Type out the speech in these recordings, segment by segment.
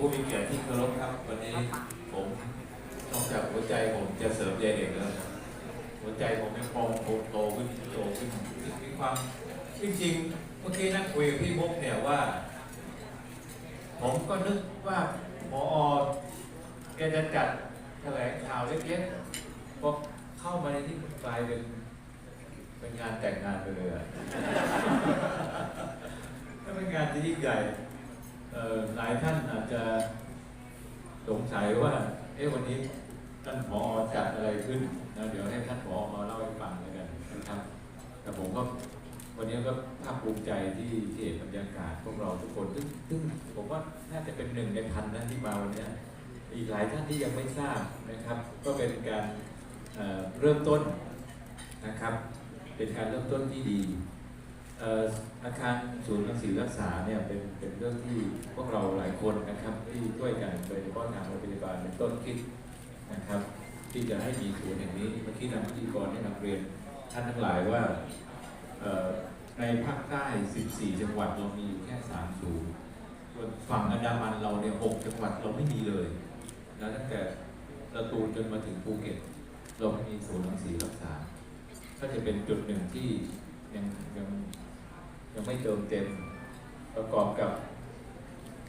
ผู้มีเกียรติที่เคารพครับ วันนี้ผมนอกจากหัวใจผมจะเสริมใยเด็กแล้วหัวใจผมยังพองโตโตขึ้นโตขึ้นมีความจริงๆเมื่อกี้นั่งคุยกับพี่มุกเนี่ยว่า ผมก็นึกว่าหมอแกจะจัดแถลงข่าวเล็กๆพอเข้ามาในที่กลายเป็นเป็นงานแต่งงานไปเลยอะถ้าเป็นงานที่ยิ่งใหญ่ หลายท่านอาจจะสงสัยว่า เอ๊ะวันนี้ท่านผอจัดอะไรขึ้นนะเดี๋ยวให้ท่านผอมาเล่าให้ฟังแล้วกันนะครับ แต่ผมก็วันนี้ก็ภาคภูมิใจที่ที่เห็นบรรยากาศพวกเราทุกคนซึ่งซึ่งผมว่าน่าจะเป็นหนึ่งในพันนะที่มาวันนี้อีกหลายท่านที่ยังไม่ทราบนะครับ ก็เป็นการเเริ่มต้นนะครับ เป็นการเริ่มต้นที่ดี อาคารศูนย์รังสีรักษาเนี่ยเป็นเป็นเรื่องที่พวกเราหลายคนนะครับที่ช่วยกันโดยเฉพาะทางโรงพยาบาลเป็นต้นคิดนะครับ ที่จะให้มีศูนย์แห่งนี้เมื่อกี้นำพิธีกรให้นำเรียนท่านทั้งหลายว่าในภาคใต้ 14 จังหวัดเรามีอยู่แค่3ศูนย์ส่วนฝั่งอันดามันเราเนี่ย 6 จังหวัดเราไม่มีเลยนะตั้งแต่ประตูนจนมาถึงภูเก็ต เราไม่มีศูนย์รังสีรักษา ก็จะเป็นจุดหนึ่งที่ยังยัง ยังไม่เติมเต็ม ประกอบกับ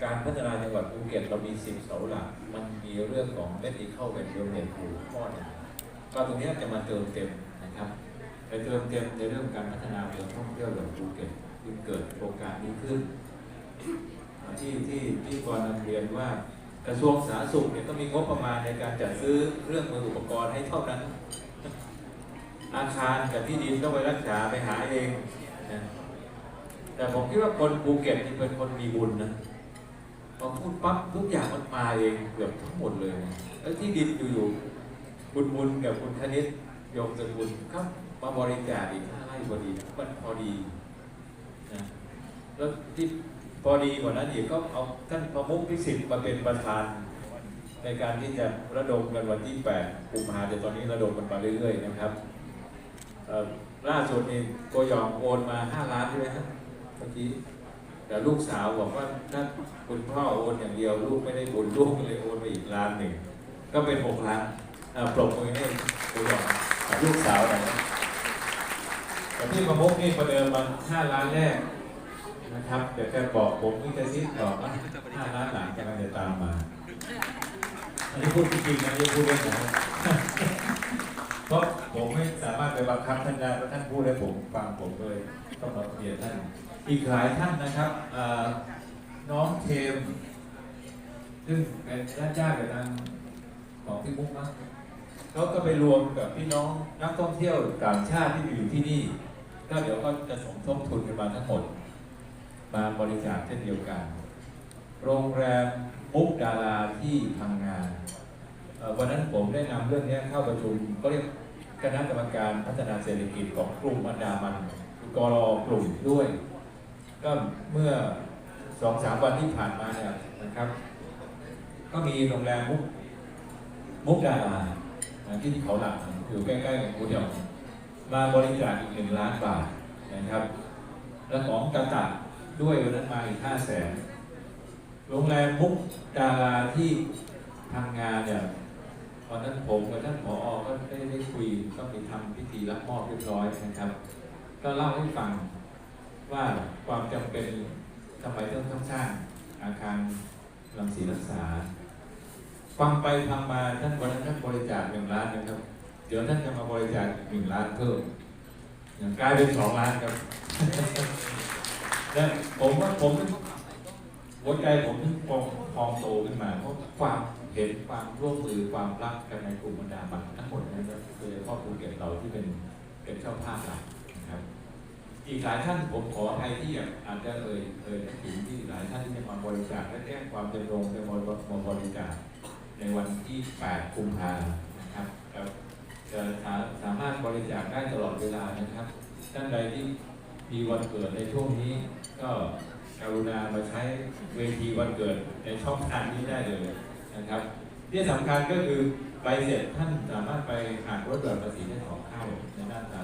การพัฒนาจังหวัดภูเก็ตเรามีสิบเสาหลัก มันมีเรื่องของเม็ดอีเข้าเป็นเรื่องเด่นอยู่ข้อหนึ่งก็ตรงนี้จะมาเติมเต็มนะครับไปเติมเต็มในเรื่องการพัฒนาเมืองท่องเที่ยวอย่างภูเก็ตจึงเกิดโครงการนี้ขึ้น ที่ที่ที่กรนำเรียนว่ากระทรวงสาธารณสุขเนี่ยก็มีงบประมาณในการจัดซื้อเรื่องมืออุปกรณ์ให้เท่านั้น อาคารกับที่ดินต้องไปรักษาไปหาเองนะ แต่ผมคิดว่าคนภูเก็ตนี่เป็นคนมีบุญนะพอพูดปั๊บทุกอย่างมันมาเองเกือบทั้งหมดเลยนะแล้วที่ดินอยู่ๆบุญบุญกับคุณธนิตโยมสกุลครับมาบริจาคอีกห้าไร่พอดีมันพอดีนะแล้วที่พอดีกว่านั้นอีกก็เอาท่านประมุขพิสิทธิ์มาเป็นประธานในการที่จะระดมกันวันที่8กุมภาพันธ์ตอนนี้ระดมกันมาเรื่อยๆนะครับล่าสุดนี่โกยองโอนมา 5 ล้านใช่ไหมครับ เมื่อกี้แต่ลูกสาวบอกว่าถ้าคุณพ่อโอนอย่างเดียว ลูกไม่ได้บุญลูกเลยโอนไปอีกล้านหนึ่ง ก็เป็นหกล้านอ่าปรบมือให้คุณบอกกับลูกสาวหน่อยนะแต่พี่ประมุกนี่ประเดิมมาห้าล้านแรกนะครับเดี๋ยวแกบอกผมนี่จะซิดต่อว่าห้าล้านหลังกำลังจะตามมาอันนี้พูดจริงๆนะไม่ได้พูดเล่นนะเพราะผมไม่สามารถไปบังคับท่านได้เพราะท่านพูดให้ผมฟังผมเลยต้องมาเรียนท่าน อีกหลายท่านนะครับน้องเทม ซึ่งเป็นญาติญาติกับทางของพี่มุกนะเขาก็ไปรวมกับพี่น้องนักท่องเที่ยวต่างชาติที่อยู่ที่นี่ ก็เดี๋ยวก็จะสมทบทุนกันมาทั้งหมด มาบริจาคเช่นเดียวกัน โรงแรมมุกดาราที่พังงานวันนั้นผมได้นำเรื่องนี้เข้าประชุมก็เรียกคณะกรรมการพัฒนาเศรษฐกิจของกลุ่มอันดามันกรอกลุ่มด้วย ก็เมื่อสองสามวันที่ผ่านมาเนี่ยนะครับ ก็มีโรงแรมมุกมุกดาราที่ที่เขาหลักอยู่ใกล้ๆกับกูเดียวมาบริจาคอีกหนึ่งล้านบาทนะครับ และของกระตัดด้วยวันนั้นมาอีกห้าแสนโรงแรมมุกดาราที่ทำงงานเนี่ยตอนนั้นผมกับท่านผอก็ได้ได้คุยก็ไปทำพิธีรับมอบเรียบร้อยนะครับ ก็เล่าให้ฟัง ว่าความจำเป็นทำไมต้องต้องสร้างอาคารรังสีรักษา ฟังไปฟังมาท่านวันนั้นท่านบริจาคหนึ่งล้านนะครับ เดี๋ยวท่านจะมาบริจาคหนึ่งล้านเพิ่มอย่างกลายเป็นสองล้านครับและผมว่าผมหัวใจผมถึงพองพองโตขึ้นมาเพราะความเห็นความร่วมมือความรักกันในกลุ่มบรรดาบัตรทั้งหมดนะครับโดยเฉพาะภูเก็ตเราที่เป็นเป็นเจ้าภาพหลัก อีกหลายท่านผมขออภัยที่อาจจะเอ่ยเอ่ยถึงที่หลายท่านที่จะมาบริจาคและแจ้งความจำลงจะมาบริจาคในวันที่ 8 กุมภาพันธ์นะครับจะสามารถบริจาคได้ตลอดเวลานะครับ ท่านใดที่มีวันเกิดในช่วงนี้ ก็กรุณามาใช้เวทีวันเกิดในช่องทางนี้ได้เลยนะครับที่สำคัญก็คือใบเสร็จท่านสามารถไปหักลดหย่อนภาษีได้สองเท่าในด้าน